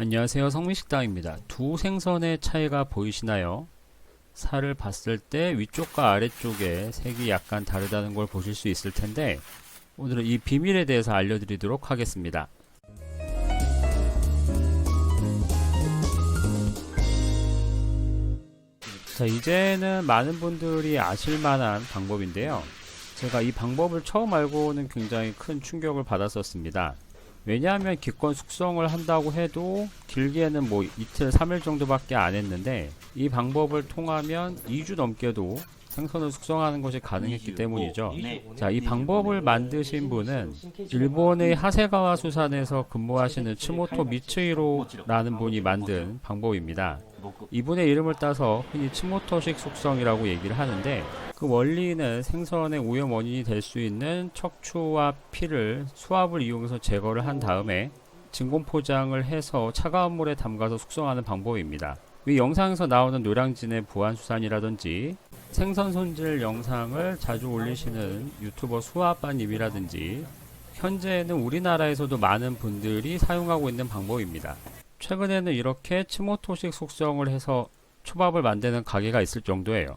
안녕하세요. 성미식당입니다. 두 생선의 차이가 보이시나요? 살을 봤을 때 위쪽과 아래쪽에 색이 약간 다르다는 걸 보실 수 있을 텐데 오늘은 이 비밀에 대해서 알려드리도록 하겠습니다. 자 이제는 많은 분들이 아실 만한 방법인데요. 제가 이 방법을 처음 알고는 굉장히 큰 충격을 받았었습니다 왜냐하면 기권 숙성을 한다고 해도 길게는 뭐 이틀 3일 정도밖에 안 했는데 이 방법을 통하면 2주 넘게도 생선을 숙성하는 것이 가능했기 때문이죠. 자, 이 방법을 만드신 분은 일본의 하세가와 수산에서 근무하시는 츠모토 미츠이로라는 분이 만든 방법입니다. 이분의 이름을 따서 흔히 츠모토식 숙성이라고 얘기를 하는데 그 원리는 생선의 오염 원인이 될 수 있는 척추와 피를 수압을 이용해서 제거를 한 다음에 진공 포장을 해서 차가운 물에 담가서 숙성하는 방법입니다. 위 영상에서 나오는 노량진의 부안수산이라든지 생선 손질 영상을 자주 올리시는 유튜버 수아빠님이라든지 현재는 우리나라에서도 많은 분들이 사용하고 있는 방법입니다. 최근에는 이렇게 치모토식 숙성을 해서 초밥을 만드는 가게가 있을 정도예요.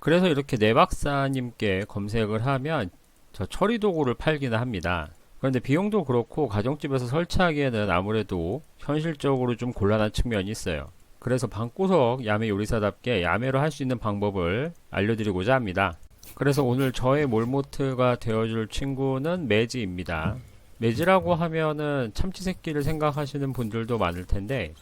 그래서 이렇게 네박사님께 검색을 하면 저 처리 도구를 팔기는 합니다. 그런데 비용도 그렇고 가정집에서 설치하기에는 아무래도 현실적으로 좀 곤란한 측면이 있어요. 그래서 방구석 야매 요리사답게 야매로 할 수 있는 방법을 알려드리고자 합니다. 그래서 오늘 저의 몰모트가 되어줄 친구는 매지입니다. 매지라고 하면은 참치 새끼를 생각하시는 분들도 많을 텐데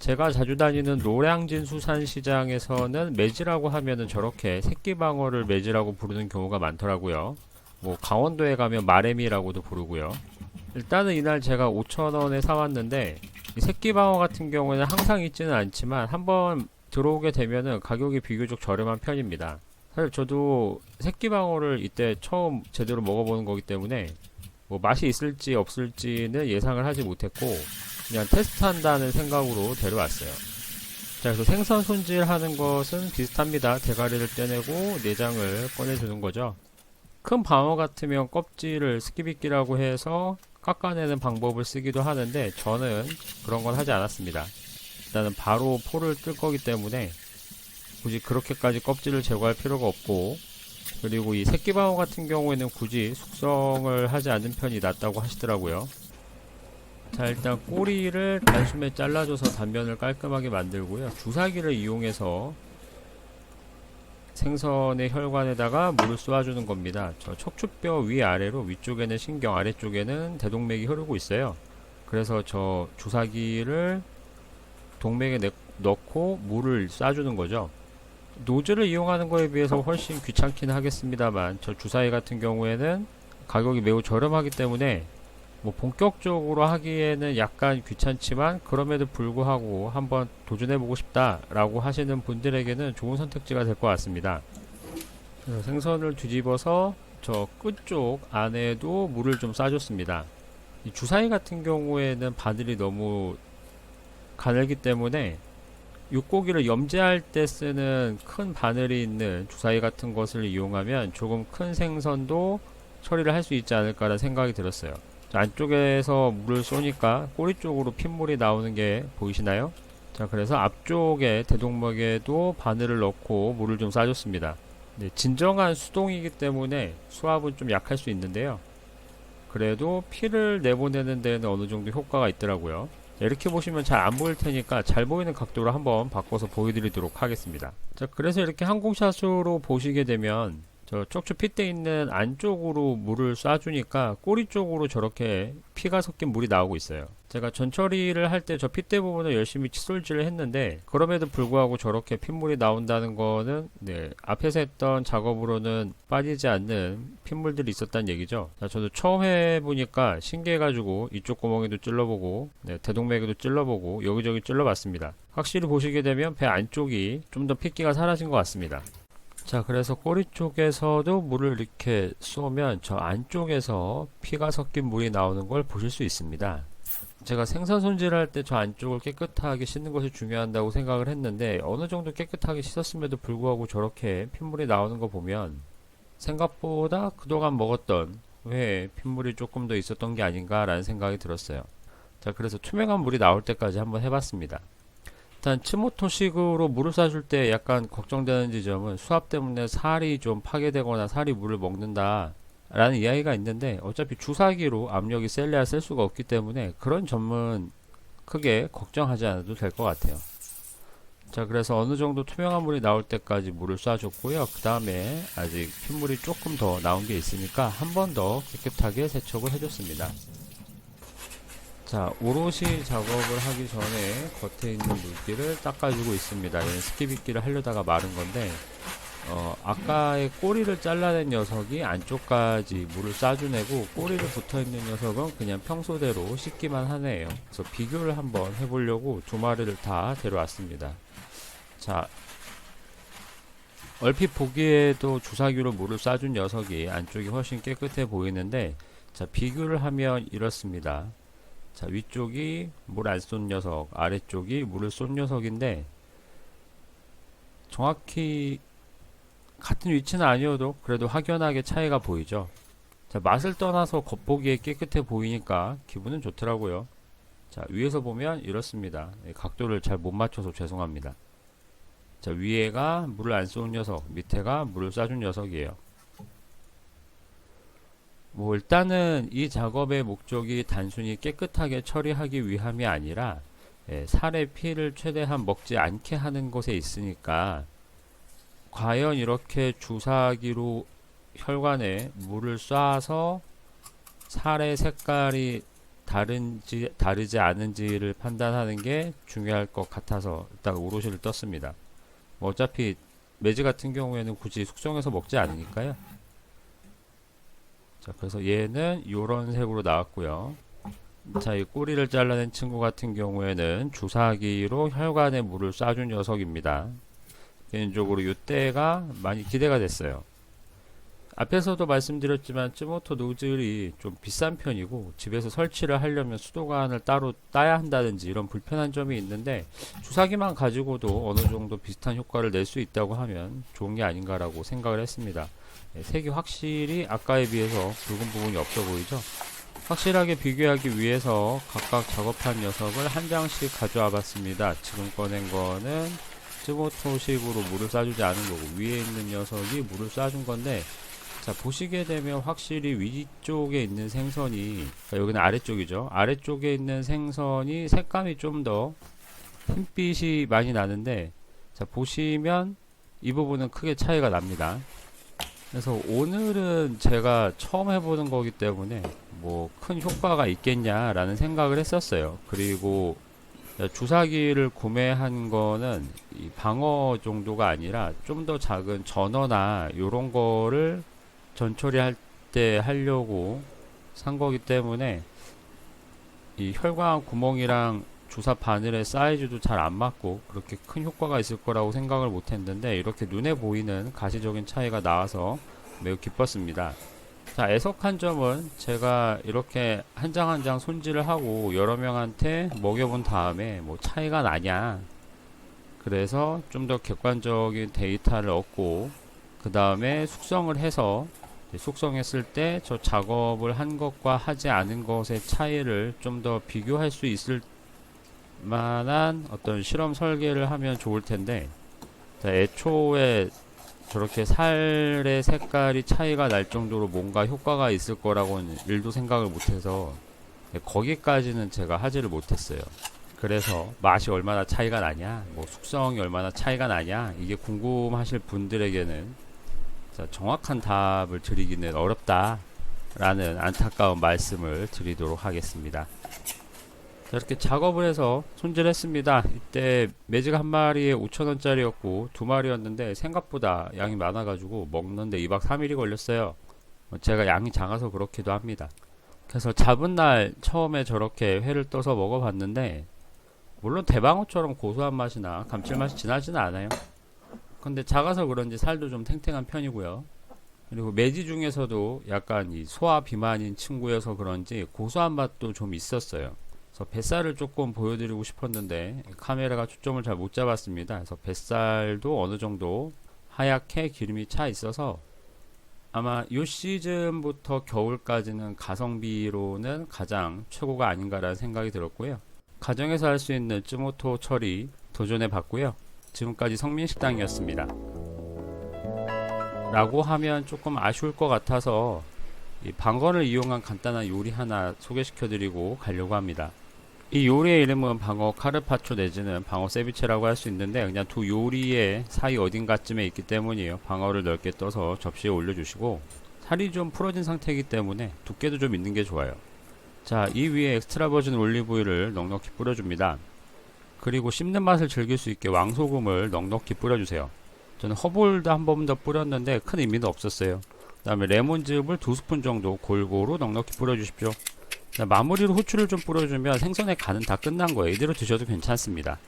제가 자주 다니는 노량진 수산시장에서는 매지라고 하면은 저렇게 새끼방어를 매지라고 부르는 경우가 많더라고요. 뭐 강원도에 가면 마레미라고도 부르고요. 일단은 이날 제가 5,000원에 사왔는데 이 새끼방어 같은 경우에는 항상 있지는 않지만 한번 들어오게 되면은 가격이 비교적 저렴한 편입니다. 사실 저도 새끼방어를 이때 처음 제대로 먹어보는 거기 때문에 뭐 맛이 있을지 없을지는 예상을 하지 못했고 그냥 테스트한다는 생각으로 데려왔어요. 자, 그래서 생선 손질하는 것은 비슷합니다. 대가리를 떼내고 내장을 꺼내주는 거죠. 큰 방어 같으면 껍질을 스키비끼라고 해서 깎아내는 방법을 쓰기도 하는데 저는 그런 건 하지 않았습니다. 일단은 바로 포를 뜰 거기 때문에 굳이 그렇게까지 껍질을 제거할 필요가 없고 그리고 이 새끼방어 같은 경우에는 굳이 숙성을 하지 않는 편이 낫다고 하시더라고요. 자 일단 꼬리를 단숨에 잘라줘서 단면을 깔끔하게 만들고요. 주사기를 이용해서 생선의 혈관에다가 물을 쏘아주는 겁니다. 저 척추뼈 위아래로 위쪽에는 신경, 아래쪽에는 대동맥이 흐르고 있어요. 그래서 저 주사기를 동맥에 내- 넣고 물을 쏴주는 거죠. 노즐을 이용하는 거에 비해서 훨씬 귀찮긴 하겠습니다만 저 주사위 같은 경우에는 가격이 매우 저렴하기 때문에 뭐 본격적으로 하기에는 약간 귀찮지만 그럼에도 불구하고 한번 도전해보고 싶다라고 하시는 분들에게는 좋은 선택지가 될 것 같습니다. 생선을 뒤집어서 저 끝쪽 안에도 물을 좀 싸줬습니다. 이 주사위 같은 경우에는 바늘이 너무 가늘기 때문에 육고기를 염제할 때 쓰는 큰 바늘이 있는 주사위 같은 것을 이용하면 조금 큰 생선도 처리를 할 수 있지 않을까라는 생각이 들었어요. 자, 안쪽에서 물을 쏘니까 꼬리 쪽으로 핏물이 나오는 게 보이시나요? 자, 그래서 앞쪽에 대동맥에도 바늘을 넣고 물을 좀 싸줬습니다. 네, 진정한 수동이기 때문에 수압은 좀 약할 수 있는데요. 그래도 피를 내보내는 데는 어느 정도 효과가 있더라고요. 자, 이렇게 보시면 잘 안 보일 테니까 잘 보이는 각도로 한번 바꿔서 보여드리도록 하겠습니다. 자, 그래서 이렇게 항공샷으로 보시게 되면 저 척추 핏대 있는 안쪽으로 물을 쏴주니까 꼬리 쪽으로 저렇게 피가 섞인 물이 나오고 있어요. 제가 전처리를 할 때 저 핏대 부분을 열심히 칫솔질을 했는데 그럼에도 불구하고 저렇게 핏물이 나온다는 거는 네, 앞에서 했던 작업으로는 빠지지 않는 핏물들이 있었다는 얘기죠. 자, 저도 처음 해보니까 신기해가지고 이쪽 구멍에도 찔러보고 네, 대동맥에도 찔러보고 여기저기 찔러봤습니다. 확실히 보시게 되면 배 안쪽이 좀 더 핏기가 사라진 것 같습니다. 자, 그래서 꼬리 쪽에서도 물을 이렇게 쏘면 저 안쪽에서 피가 섞인 물이 나오는 걸 보실 수 있습니다. 제가 생선 손질할 때 저 안쪽을 깨끗하게 씻는 것이 중요하다고 생각을 했는데 어느 정도 깨끗하게 씻었음에도 불구하고 저렇게 핏물이 나오는 거 보면 생각보다 그동안 먹었던 회에 핏물이 조금 더 있었던 게 아닌가 라는 생각이 들었어요. 자, 그래서 투명한 물이 나올 때까지 한번 해봤습니다. 일단 치모토식으로 물을 쏴줄 때 약간 걱정되는 지점은 수압 때문에 살이 좀 파괴되거나 살이 물을 먹는다 라는 이야기가 있는데 어차피 주사기로 압력이 셀래야 셀 수가 없기 때문에 그런 점은 크게 걱정하지 않아도 될 것 같아요. 자 그래서 어느 정도 투명한 물이 나올 때까지 물을 쏴줬고요. 그 다음에 아직 핏물이 조금 더 나온 게 있으니까 한 번 더 깨끗하게 세척을 해줬습니다. 자 오롯이 작업을 하기 전에 겉에 있는 물기를 닦아주고 있습니다. 얘는 스키빗기를 하려다가 마른 건데 어, 아까의 꼬리를 잘라낸 녀석이 안쪽까지 물을 쏴주내고 꼬리를 붙어있는 녀석은 그냥 평소대로 씻기만 하네요. 그래서 비교를 한번 해보려고 두 마리를 다 데려왔습니다. 자, 얼핏 보기에도 주사기로 물을 쏴준 녀석이 안쪽이 훨씬 깨끗해 보이는데 자, 비교를 하면 이렇습니다. 자, 위쪽이 물 안 쏜 녀석, 아래쪽이 물을 쏜 녀석인데 정확히 같은 위치는 아니어도 그래도 확연하게 차이가 보이죠. 자, 맛을 떠나서 겉보기에 깨끗해 보이니까 기분은 좋더라고요. 자, 위에서 보면 이렇습니다. 예, 각도를 잘 못 맞춰서 죄송합니다. 자, 위에가 물을 안쏜 녀석, 밑에가 물을 쏴준 녀석이에요. 뭐 일단은 이 작업의 목적이 단순히 깨끗하게 처리하기 위함이 아니라 예, 살의 피를 최대한 먹지 않게 하는 곳에 있으니까 과연 이렇게 주사기로 혈관에 물을 쏴서 살의 색깔이 다른지 다르지 않은지를 판단하는 게 중요할 것 같아서 일단 오롯이를 떴습니다. 뭐 어차피 매즈 같은 경우에는 굳이 숙성해서 먹지 않으니까요. 자, 그래서 얘는 이런 색으로 나왔고요. 자, 이 꼬리를 잘라낸 친구 같은 경우에는 주사기로 혈관에 물을 쏴준 녀석입니다. 개인적으로 이때가 많이 기대가 됐어요. 앞에서도 말씀드렸지만 쯔모토 노즐이 좀 비싼 편이고 집에서 설치를 하려면 수도관을 따로 따야 한다든지 이런 불편한 점이 있는데 주사기만 가지고도 어느 정도 비슷한 효과를 낼 수 있다고 하면 좋은 게 아닌가라고 생각을 했습니다. 네, 색이 확실히 아까에 비해서 붉은 부분이 없어 보이죠? 확실하게 비교하기 위해서 각각 작업한 녀석을 한 장씩 가져와 봤습니다. 지금 꺼낸 거는 쯔모토식으로 물을 쏴주지 않은 거고 위에 있는 녀석이 물을 쏴준 건데 자 보시게 되면 확실히 위쪽에 있는 생선이 그러니까 여기는 아래쪽이죠. 아래쪽에 있는 생선이 색감이 좀 더 흰빛이 많이 나는데 자 보시면 이 부분은 크게 차이가 납니다. 그래서 오늘은 제가 처음 해보는 거기 때문에 뭐 큰 효과가 있겠냐라는 생각을 했었어요. 그리고 주사기를 구매한 거는 이 방어 정도가 아니라 좀 더 작은 전어나 요런 거를 전처리 할 때 하려고 산 거기 때문에 이 혈관 구멍이랑 주사 바늘의 사이즈도 잘 안 맞고 그렇게 큰 효과가 있을 거라고 생각을 못 했는데 이렇게 눈에 보이는 가시적인 차이가 나와서 매우 기뻤습니다. 자, 애석한 점은 제가 이렇게 한 장 한 장 손질을 하고 여러 명한테 먹여본 다음에 뭐 차이가 나냐. 그래서 좀 더 객관적인 데이터를 얻고 그 다음에 숙성을 해서 숙성했을 때 저 작업을 한 것과 하지 않은 것의 차이를 좀 더 비교할 수 있을 만한 어떤 실험 설계를 하면 좋을 텐데 자, 애초에 저렇게 살의 색깔이 차이가 날 정도로 뭔가 효과가 있을 거라고는 일도 생각을 못해서 네, 거기까지는 제가 하지를 못했어요. 그래서 맛이 얼마나 차이가 나냐, 뭐 숙성이 얼마나 차이가 나냐, 이게 궁금하실 분들에게는 자, 정확한 답을 드리기는 어렵다라는 안타까운 말씀을 드리도록 하겠습니다. 자, 이렇게 작업을 해서 손질했습니다. 이때 매지가 한 마리에 5천원짜리였고 두 마리였는데 생각보다 양이 많아가지고 먹는데 2박 3일이 걸렸어요. 뭐 제가 양이 작아서 그렇기도 합니다. 그래서 잡은 날 처음에 저렇게 회를 떠서 먹어봤는데 물론 대방어처럼 고소한 맛이나 감칠맛이 진하지는 않아요. 근데 작아서 그런지 살도 좀 탱탱한 편이고요. 그리고 매지 중에서도 약간 이 소화 비만인 친구여서 그런지 고소한 맛도 좀 있었어요. 그래서 뱃살을 조금 보여드리고 싶었는데 카메라가 초점을 잘 못 잡았습니다. 그래서 뱃살도 어느 정도 하얗게 기름이 차 있어서 아마 이 시즌부터 겨울까지는 가성비로는 가장 최고가 아닌가라는 생각이 들었고요. 가정에서 할 수 있는 쯔모토 처리 도전해 봤고요. 지금까지 성민식당이었습니다. 라고 하면 조금 아쉬울 것 같아서 이 방어를 이용한 간단한 요리 하나 소개시켜 드리고 가려고 합니다. 이 요리의 이름은 방어 카르파초 내지는 방어 세비체라고 할 수 있는데 그냥 두 요리의 사이 어딘가쯤에 있기 때문이에요. 방어를 넓게 떠서 접시에 올려주시고 살이 좀 풀어진 상태이기 때문에 두께도 좀 있는 게 좋아요. 자, 이 위에 엑스트라 버진 올리브유를 넉넉히 뿌려줍니다. 그리고 씹는 맛을 즐길 수 있게 왕소금을 넉넉히 뿌려주세요. 저는 허볼도 한 번 더 뿌렸는데 큰 의미는 없었어요. 그 다음에 레몬즙을 두 스푼 정도 골고루 넉넉히 뿌려주십시오. 자, 마무리로 후추를 좀 뿌려주면 생선의 간은 다 끝난 거예요. 이대로 드셔도 괜찮습니다.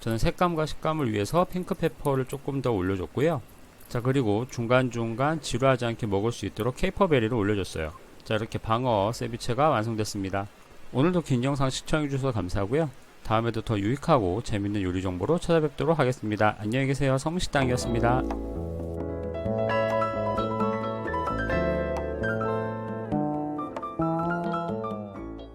저는 색감과 식감을 위해서 핑크페퍼를 조금 더 올려줬고요. 자 그리고 중간중간 지루하지 않게 먹을 수 있도록 케이퍼베리를 올려줬어요. 자 이렇게 방어 세비체가 완성됐습니다. 오늘도 긴 영상 시청해주셔서 감사하고요. 다음에도 더 유익하고 재밌는 요리 정보로 찾아뵙도록 하겠습니다. 안녕히 계세요. 성식당이었습니다.